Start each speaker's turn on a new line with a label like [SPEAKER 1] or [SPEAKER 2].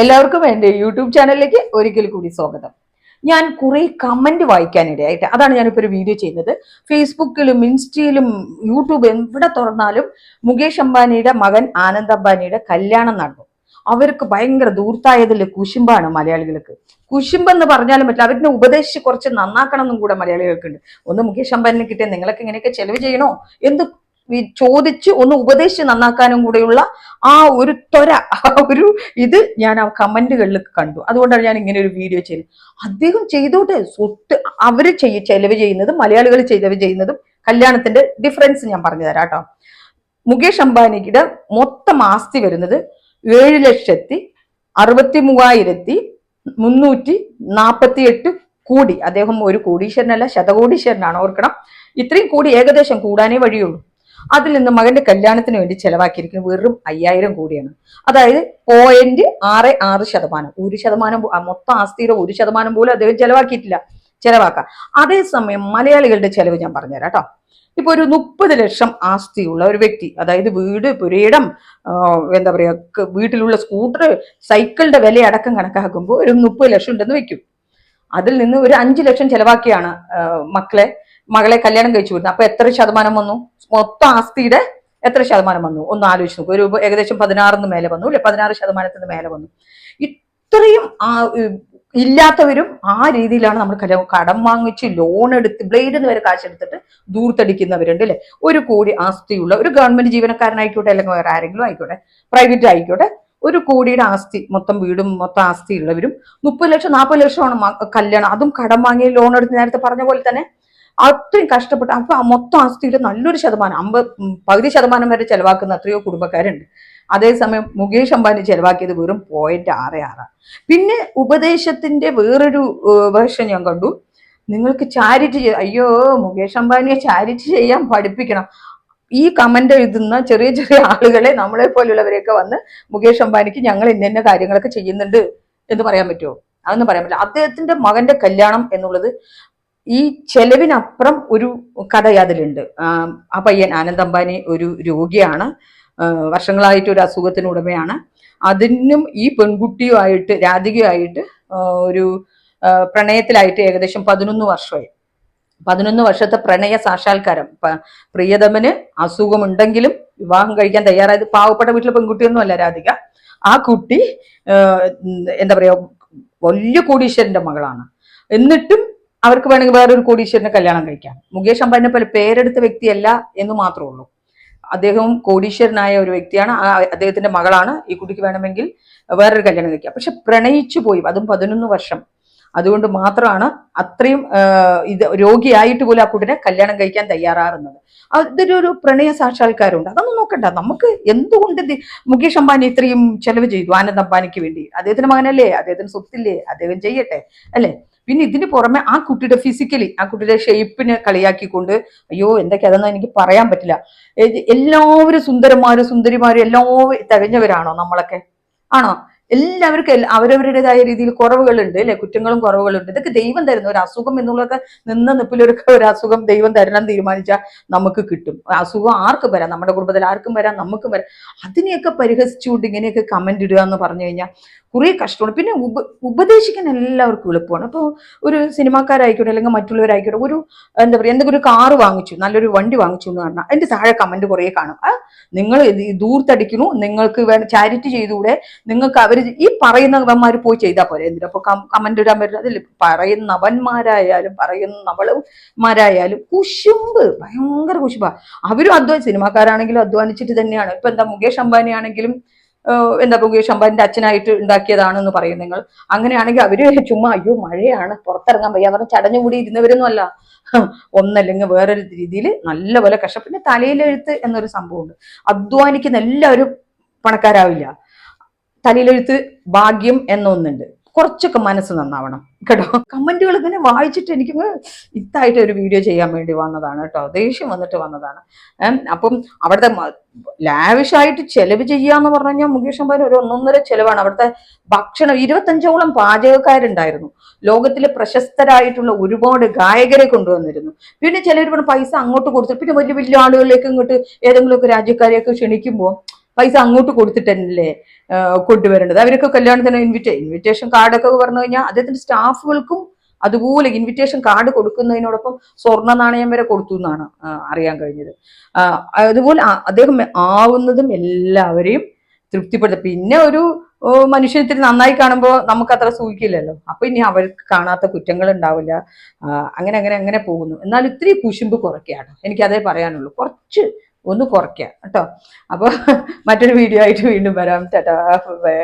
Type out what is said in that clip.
[SPEAKER 1] എല്ലാവർക്കും എന്റെ യൂട്യൂബ് ചാനലിലേക്ക് ഒരിക്കൽ കൂടി സ്വാഗതം. ഞാൻ കുറേ കമന്റ് വായിക്കാനിടയായിട്ട് അതാണ് ഞാനിപ്പോൾ ഒരു വീഡിയോ ചെയ്യുന്നത്. ഫേസ്ബുക്കിലും ഇൻസ്റ്റയിലും യൂട്യൂബ് എവിടെ തുറന്നാലും മുകേഷ് അംബാനിയുടെ മകൻ ആനന്ദ് അംബാനിയുടെ കല്യാണം നടന്നു. അവർക്ക് ഭയങ്കര ദൂർത്തായതിൽ കുശുമ്പാണ് മലയാളികൾക്ക്. കുശുമ്പെന്ന് പറഞ്ഞാലും പറ്റില്ല അവരിനെ ഉപദേശിച്ച് കുറച്ച് നന്നാക്കണം എന്നും കൂടെ മലയാളികൾക്കുണ്ട്. ഒന്ന് മുകേഷ് അംബാനിനെ കിട്ടിയ നിങ്ങളൊക്കെ ഇങ്ങനെയൊക്കെ ചെലവ് ചെയ്യണോ? എന്ത് ചോദിച്ച് ഒന്ന് ഉപദേശിച്ച് നന്നാക്കാനും കൂടെയുള്ള ആ ഒരു ത്വര ആ ഒരു ഇത് ഞാൻ ആ കമന്റുകളിൽ കണ്ടു. അതുകൊണ്ടാണ് ഞാൻ ഇങ്ങനെ ഒരു വീഡിയോ ചെയ്തത്. അദ്ദേഹം ചെയ്തോട്ടെ. സ്വത്ത് അവർ ചെയ്യ ചെലവ് ചെയ്യുന്നതും മലയാളികൾ ചെലവ് ചെയ്യുന്നതും കല്യാണത്തിന്റെ ഡിഫറൻസ് ഞാൻ പറഞ്ഞു തരാം കേട്ടോ. മുകേഷ് അംബാനിയുടെ മൊത്തം ആസ്തി വരുന്നത് ഏഴ് ലക്ഷത്തി അറുപത്തി മൂവായിരത്തി മുന്നൂറ്റി നാൽപ്പത്തി എട്ട് കോടി. അദ്ദേഹം ഒരു കോടീശ്വരനല്ല ശതകോടീശ്വരനാണ്. ഓർക്കണം. ഇത്രയും കോടി ഏകദേശം കൂടാനേ വഴിയുള്ളൂ. അതിൽ നിന്ന് മകന്റെ കല്യാണത്തിന് വേണ്ടി ചെലവാക്കിയിരിക്കുന്നത് വെറും അയ്യായിരം കോടിയാണ്. അതായത് പോയിന്റ് ആറ് ആറ് ശതമാനം. ഒരു ശതമാനം മൊത്തം ആസ്തിയുടെ ഒരു ശതമാനം പോലും അദ്ദേഹം ചെലവാക്കിയിട്ടില്ല. ചെലവാക്കാം. അതേസമയം മലയാളികളുടെ ചെലവ് ഞാൻ പറഞ്ഞുതരാം കേട്ടോ. ഇപ്പൊ ഒരു മുപ്പത് ലക്ഷം ആസ്തിയുള്ള ഒരു വ്യക്തി അതായത് വീട് പുരയിടം എന്താ പറയുക വീട്ടിലുള്ള സ്കൂട്ടർ സൈക്കിളിന്റെ വില അടക്കം കണക്കാക്കുമ്പോൾ ഒരു മുപ്പത് ലക്ഷം ഉണ്ടെന്ന് വെക്കും അതിൽ നിന്ന് ഒരു അഞ്ച് ലക്ഷം ചെലവാക്കിയാണ് മക്കളെ മകളെ കല്യാണം കഴിച്ചു വിടുന്നത്. അപ്പൊ എത്ര ശതമാനം വന്നു? മൊത്തം ആസ്തിയുടെ എത്ര ശതമാനം വന്നു? ഒന്ന് ആലോചിച്ച് നോക്കും. ഒരു ഏകദേശം പതിനാറിന് മേലെ വന്നു അല്ലെ? പതിനാറ് ശതമാനത്തിന് മേലെ വന്നു. ഇത്രയും ഇല്ലാത്തവരും ആ രീതിയിലാണ് നമ്മൾ കടം വാങ്ങിച്ച് ലോൺ എടുത്ത് ബ്ലേഡിൽ നിന്ന് വരെ കാശെടുത്തിട്ട് ദൂർത്തടിക്കുന്നവരുണ്ട് അല്ലെ? ഒരു കോടി ആസ്തിയുള്ള ഒരു ഗവൺമെന്റ് ജീവനക്കാരനായിക്കോട്ടെ അല്ലെങ്കിൽ വേറെ ആരെങ്കിലും ആയിക്കോട്ടെ പ്രൈവറ്റ് ആയിക്കോട്ടെ ഒരു കോടിയുടെ ആസ്തി മൊത്തം വീടും മൊത്തം ആസ്തി ഉള്ളവരും മുപ്പത് ലക്ഷം നാൽപ്പത് ലക്ഷമാണ് കല്യാണം. അതും കടം വാങ്ങി ലോൺ എടുത്ത് നേരത്തെ പറഞ്ഞ പോലെ തന്നെ അത്രയും കഷ്ടപ്പെട്ട് അപ്പൊ മൊത്തം ആസ്തിയിൽ നല്ലൊരു ശതമാനം അമ്പത് പകുതി ശതമാനം വരെ ചെലവാക്കുന്ന എത്രയോ കുടുംബക്കാരുണ്ട്. അതേസമയം മുകേഷ് അംബാനി ചെലവാക്കിയത് വെറും പോയിന്റ് ആറ് ആറാണ് പിന്നെ ഉപദേശത്തിന്റെ വേറൊരു വേർഷൻ ഞാൻ കണ്ടു. നിങ്ങൾക്ക് ചാരിറ്റി അയ്യോ മുകേഷ് അംബാനിയെ ചാരിറ്റി ചെയ്യാൻ പഠിപ്പിക്കണം. ഈ കമന്റ് എഴുതുന്ന ചെറിയ ചെറിയ ആളുകളെ നമ്മളെ പോലുള്ളവരെയൊക്കെ വന്ന് മുകേഷ് അംബാനിക്ക് ഞങ്ങൾ ഇന്ന കാര്യങ്ങളൊക്കെ ചെയ്യുന്നുണ്ട് എന്ന് പറയാൻ പറ്റുമോ അതൊന്നും പറയാൻ പറ്റില്ല. അദ്ദേഹത്തിന്റെ മകന്റെ കല്യാണം എന്നുള്ളത് ഈ ചെലവിനപ്പുറം ഒരു കഥ അതിലുണ്ട്. ആ, പയ്യൻ ആനന്ദ് അംബാനി ഒരു രോഗിയാണ്. വർഷങ്ങളായിട്ട് ഒരു അസുഖത്തിന് ഉടമയാണ്. അതിനും ഈ പെൺകുട്ടിയുമായിട്ട് രാധികയുമായിട്ട് ഒരു പ്രണയത്തിലായിട്ട് ഏകദേശം പതിനൊന്ന് വർഷമായി. പതിനൊന്ന് വർഷത്തെ പ്രണയ സാക്ഷാത്കാരം. പ്രിയതമന് അസുഖമുണ്ടെങ്കിലും വിവാഹം കഴിക്കാൻ തയ്യാറായത് പാവപ്പെട്ട വീട്ടിലെ പെൺകുട്ടിയൊന്നും അല്ല രാധിക. ആ കുട്ടി എന്താ പറയാ വലിയ കോടീശ്വരന്റെ മകളാണ്. എന്നിട്ടും അവർക്ക് വേണമെങ്കിൽ വേറൊരു കോടീശ്വരനെ കല്യാണം കഴിക്കാം. മുകേഷ് അംബാനിനെ പോലെ പേരെടുത്ത വ്യക്തിയല്ല എന്ന് മാത്രമേ ഉള്ളൂ. അദ്ദേഹവും കോടീശ്വരനായ ഒരു വ്യക്തിയാണ്. അദ്ദേഹത്തിന്റെ മകളാണ്. ഈ കുട്ടിക്ക് വേണമെങ്കിൽ വേറൊരു കല്യാണം കഴിക്കാം. പക്ഷെ പ്രണയിച്ചു പോയി. അതും പതിനൊന്ന് വർഷം. അതുകൊണ്ട് മാത്രമാണ് അത്രയും ഇത് രോഗിയായിട്ട് പോലും ആ കുട്ടിനെ കല്യാണം കഴിക്കാൻ തയ്യാറാറുന്നത് അതൊരു പ്രണയ സാക്ഷാത്കാരമുണ്ട്. അതൊന്നും നോക്കണ്ട. നമുക്ക് എന്തുകൊണ്ട് മുകേഷ് അംബാനി ഇത്രയും ചെലവ് ചെയ്തു? ആനന്ദ് അംബാനിക്ക് വേണ്ടി. അദ്ദേഹത്തിന്റെ മകനല്ലേ? അദ്ദേഹത്തിന് സ്വത്തില്ലേ? അദ്ദേഹം ചെയ്യട്ടെ. അല്ലെ? പിന്നെ ഇതിന് പുറമെ ആ കുട്ടിയുടെ ഫിസിക്കലി ആ കുട്ടിയുടെ ഷേപ്പിന് കളിയാക്കിക്കൊണ്ട് അയ്യോ എന്തൊക്കെ അതൊന്നും എനിക്ക് പറയാൻ പറ്റില്ല. എല്ലാവരും സുന്ദരന്മാരും സുന്ദരിമാരും എല്ലാവരും തികഞ്ഞവരാണോ നമ്മളൊക്കെ? ആണോ? എല്ലാവർക്കും എല്ലാ- അവരവരുടേതായ രീതിയിൽ കുറവുകളുണ്ട് അല്ലെ? കുറ്റങ്ങളും കുറവുകളുണ്ട്. ഇതൊക്കെ ദൈവം തരുന്ന ഒരു അസുഖം എന്നുള്ളതൊക്കെ നിന്ന നിപ്പിലൊരുക്ക ഒരു അസുഖം ദൈവം തരണം തീരുമാനിച്ചാൽ നമുക്ക് കിട്ടും. അസുഖം ആർക്കും വരാം. നമ്മുടെ കുടുംബത്തിൽ ആർക്കും വരാം നമുക്കും വരാം. അതിനെയൊക്കെ പരിഹസിച്ചുകൊണ്ട് ഇങ്ങനെയൊക്കെ കമന്റ് ഇടുക എന്ന് പറഞ്ഞു കഴിഞ്ഞാൽ കുറേ കഷ്ടമാണ്. പിന്നെ ഉപ ഉപദേശിക്കാൻ എല്ലാവർക്കും എളുപ്പമാണ്. അപ്പോൾ ഒരു സിനിമാക്കാരായിക്കോട്ടെ അല്ലെങ്കിൽ മറ്റുള്ളവരായിക്കോട്ടെ ഒരു എന്താ പറയുക എന്തെങ്കിലും ഒരു കാറ് വാങ്ങിച്ചു നല്ലൊരു വണ്ടി വാങ്ങിച്ചു എന്ന് പറഞ്ഞാൽ അതിന്റെ താഴെ കമന്റ് കുറേ കാണും. ആ നിങ്ങൾ ദൂർത്തടിക്കുന്നു നിങ്ങൾക്ക് വേണ്ട ചാരിറ്റി ചെയ്തുകൂടെ നിങ്ങൾക്ക് അവർ ഈ പറയുന്നവന്മാർ പോയി ചെയ്താൽ പോരെ. അപ്പോൾ കമന്റ് ഇടാൻ പറ്റില്ല. അതിൽ പറയുന്നവന്മാരായാലും പറയുന്നവളുമാരായാലും കുശുമ്പ് ഭയങ്കര കുശുമ്പ. അവരും അധ്വാനം സിനിമാക്കാരാണെങ്കിലും അധ്വാനിച്ചിട്ട് തന്നെയാണ്. ഇപ്പം എന്താ മുകേഷ് അംബാനി ആണെങ്കിലും എന്താ പറയുക ശമ്പാന്റെ അച്ഛനായിട്ട് ഉണ്ടാക്കിയതാണെന്ന് പറയും നിങ്ങൾ. അങ്ങനെയാണെങ്കിൽ അവർ ചുമ്മാ അയ്യോ മഴയാണ് പുറത്തിറങ്ങാൻ വയ്യ. അവർ ചടഞ്ഞുകൂടി ഇരുന്നവരൊന്നും അല്ല ഒന്നല്ലെങ്കിൽ വേറൊരു രീതിയിൽ നല്ലപോലെ കഷ്ടം പിന്നെ തലയിലെഴുത്ത് എന്നൊരു സംഭവമുണ്ട്. അധ്വാനിക്കുന്ന എല്ലാവരും പണക്കാരാവില്ല. തലയിലെഴുത്ത് ഭാഗ്യം എന്നൊന്നുണ്ട്. കുറച്ചൊക്കെ മനസ്സ് നന്നാവണം കേട്ടോ. കമന്റുകൾ ഇങ്ങനെ വായിച്ചിട്ട് എനിക്ക് ഇത്തായിട്ട് ഒരു വീഡിയോ ചെയ്യാൻ വേണ്ടി വന്നതാണ് കേട്ടോ. ദേഷ്യം വന്നിട്ട് വന്നതാണ്. അപ്പം അവിടുത്തെ ലാവിഷായിട്ട് ചെലവ് ചെയ്യാന്ന് പറഞ്ഞു കഴിഞ്ഞാൽ മുകേഷ് അംബാനി ഒരു ഒന്നൊന്നര ചെലവാണ്. അവിടുത്തെ ഭക്ഷണം ഇരുപത്തഞ്ചോളം പാചകക്കാരുണ്ടായിരുന്നു. ലോകത്തിലെ പ്രശസ്തരായിട്ടുള്ള ഒരുപാട് ഗായകരെ കൊണ്ടുവന്നിരുന്നു. പിന്നെ ചിലർ പൈസ അങ്ങോട്ട് കൊടുത്തു പിന്നെ വലിയ വലിയ ആളുകളിലേക്ക് ഇങ്ങോട്ട് ഏതെങ്കിലുമൊക്കെ രാജ്യക്കാരെയൊക്കെ ക്ഷണിക്കുമ്പോൾ പൈസ അങ്ങോട്ട് കൊടുത്തിട്ടല്ലേ കൊണ്ടുവരേണ്ടത്? അവരൊക്കെ കല്യാണത്തിന് ഇൻവിറ്റേ ഇൻവിറ്റേഷൻ കാർഡൊക്കെ പറഞ്ഞു കഴിഞ്ഞാൽ അദ്ദേഹത്തിന്റെ സ്റ്റാഫുകൾക്കും അതുപോലെ ഇൻവിറ്റേഷൻ കാർഡ് കൊടുക്കുന്നതിനോടൊപ്പം സ്വർണ നാണയം വരെ കൊടുത്തു എന്നാണ് അറിയാൻ കഴിഞ്ഞത്. അതുപോലെ അദ്ദേഹം ആവുന്നതും എല്ലാവരെയും തൃപ്തിപ്പെടുത്തുക പിന്നെ ഒരു മനുഷ്യൻ ഇത്തിരി നന്നായി കാണുമ്പോൾ നമുക്ക് അത്ര സൂഹിക്കില്ലല്ലോ അപ്പൊ ഇനി അവർക്ക് കാണാത്ത കുറ്റങ്ങൾ ഉണ്ടാവില്ല. അങ്ങനെ അങ്ങനെ അങ്ങനെ പോകുന്നു. എന്നാൽ ഇത്തിരി കുശുമ്പ് കുറയ്ക്കുകയാണ്. എനിക്ക് അതേ പറയാനുള്ളൂ. കുറച്ച് ഒന്ന് കുറയ്ക്കുക കേട്ടോ. അപ്പൊ മറ്റൊരു വീഡിയോ ആയിട്ട് വീണ്ടും വരാം. Tata bye.